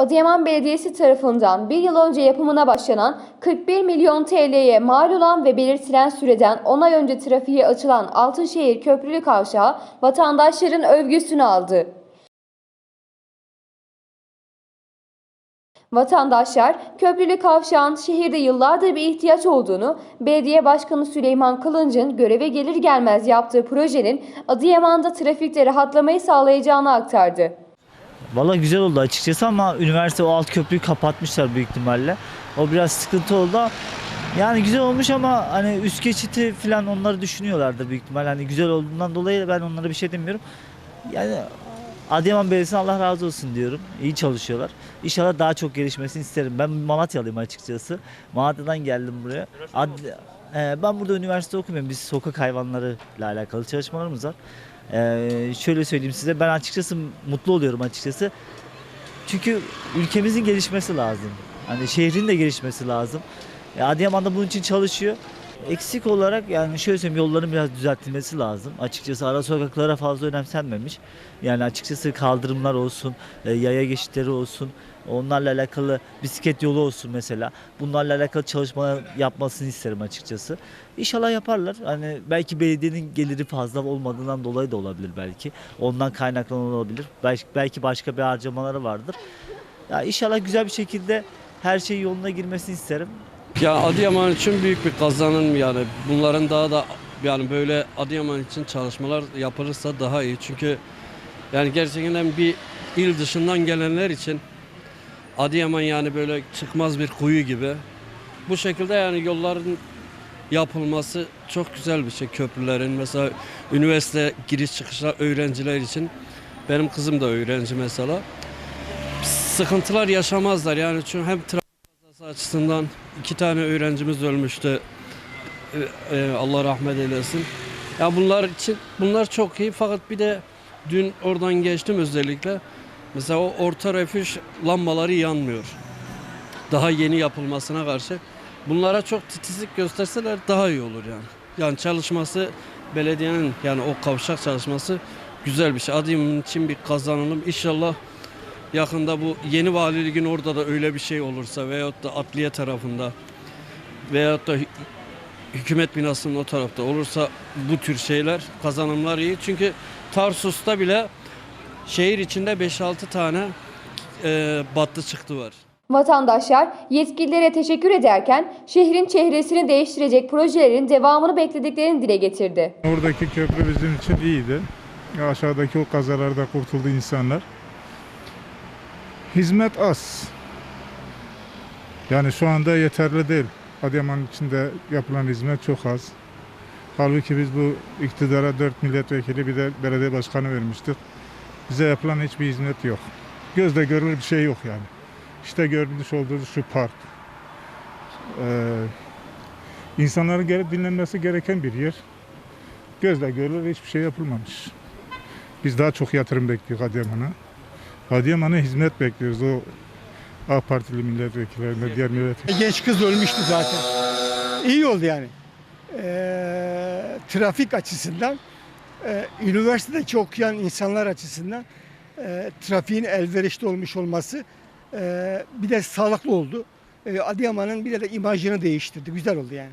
Adıyaman Belediyesi tarafından bir yıl önce yapımına başlanan 41 milyon TL'ye mal olan ve belirtilen süreden 10 ay önce trafiğe açılan Altınşehir Köprülü Kavşağı vatandaşların övgüsünü aldı. Vatandaşlar köprülü kavşağın şehirde yıllardır bir ihtiyaç olduğunu, Belediye Başkanı Süleyman Kılınç'ın göreve gelir gelmez yaptığı projenin Adıyaman'da trafikte rahatlamayı sağlayacağını aktardı. Valla güzel oldu açıkçası ama üniversite o alt köprüyü kapatmışlar büyük ihtimalle. O biraz sıkıntı oldu. Yani güzel olmuş ama hani üst geçiti falan onları düşünüyorlardı büyük ihtimalle. Hani güzel olduğundan dolayı ben onlara bir şey demiyorum. Yani Adıyaman Belediyesi'ne Allah razı olsun diyorum. İyi çalışıyorlar. İnşallah daha çok gelişmesini isterim. Ben Malatyalıyım açıkçası. Malatya'dan geldim buraya. Ad- Ee, ben burada üniversite okumuyorum. Biz sokak hayvanlarıyla alakalı çalışmalarımız var. Ee, şöyle söyleyeyim size ben açıkçası mutlu oluyorum açıkçası. Çünkü ülkemizin gelişmesi lazım. Hani şehrin de gelişmesi lazım. E, Adıyaman da bunun için çalışıyor. Eksik olarak yani şöyle söyleyeyim yolların biraz düzeltilmesi lazım. Açıkçası ara sokaklara fazla önemsenmemiş. Yani açıkçası kaldırımlar olsun, e, yaya geçitleri olsun, onlarla alakalı bisiklet yolu olsun mesela. Bunlarla alakalı çalışmalar yapmasını isterim açıkçası. İnşallah yaparlar. Hani belki belediyenin geliri fazla olmadığından dolayı da olabilir belki. Ondan kaynaklanan olabilir. Belki, belki başka bir harcamaları vardır. Ya inşallah güzel bir şekilde her şey yoluna girmesini isterim. Ya Adıyaman için büyük bir kazanım yani. Bunların daha da yani böyle Adıyaman için çalışmalar yapılırsa daha iyi. Çünkü yani gerçekten bir il dışından gelenler için Adıyaman yani böyle çıkmaz bir kuyu gibi. Bu şekilde yani yolların yapılması çok güzel bir şey. Köprülerin mesela üniversite giriş çıkışlar öğrenciler için. Benim kızım da öğrenci mesela. Sıkıntılar yaşamazlar yani çünkü hem trafik açısından iki tane öğrencimiz ölmüştü. Ee, e, Allah rahmet eylesin. Ya bunlar için bunlar çok iyi fakat bir de dün oradan geçtim özellikle. Mesela o orta refüj lambaları yanmıyor. Daha yeni yapılmasına karşı. Bunlara çok titizlik gösterseler daha iyi olur yani. Yani çalışması belediyenin yani o kavşak çalışması güzel bir şey. Adıyaman için bir kazanalım. İnşallah yakında bu yeni valiliğin orada da öyle bir şey olursa veyahut da adliye tarafında veyahut da hü- hükümet binasının o tarafta olursa bu tür şeyler kazanımlar iyi. Çünkü Tarsus'ta bile şehir içinde 5-6 tane e, battı çıktı var. Vatandaşlar yetkililere teşekkür ederken şehrin çehresini değiştirecek projelerin devamını beklediklerini dile getirdi. Oradaki köprü bizim için iyiydi. Aşağıdaki o kazalarda kurtuldu insanlar. Hizmet az. Yani şu anda yeterli değil. Adıyaman içinde yapılan hizmet çok az. Halbuki biz bu iktidara 4 milletvekili bir de belediye başkanı vermiştik. Bize yapılan hiçbir hizmet yok. Gözle görülür bir şey yok yani. İşte görmüş olduğunuz şu park. Ee, insanların gelip dinlenmesi gereken bir yer. Gözle görülür hiçbir şey yapılmamış. Biz daha çok yatırım bekliyoruz Adıyaman'a. Adıyaman'a hizmet bekliyoruz. O AK Partili milletvekillerine, diğer milletvekillerine. Genç kız ölmüştü zaten. İyi oldu yani. Ee, trafik açısından, e, üniversitedeki okuyan insanlar açısından e, trafiğin elverişli olmuş olması e, bir de sağlıklı oldu. E, Adıyaman'ın bir de imajını değiştirdi. Güzel oldu yani.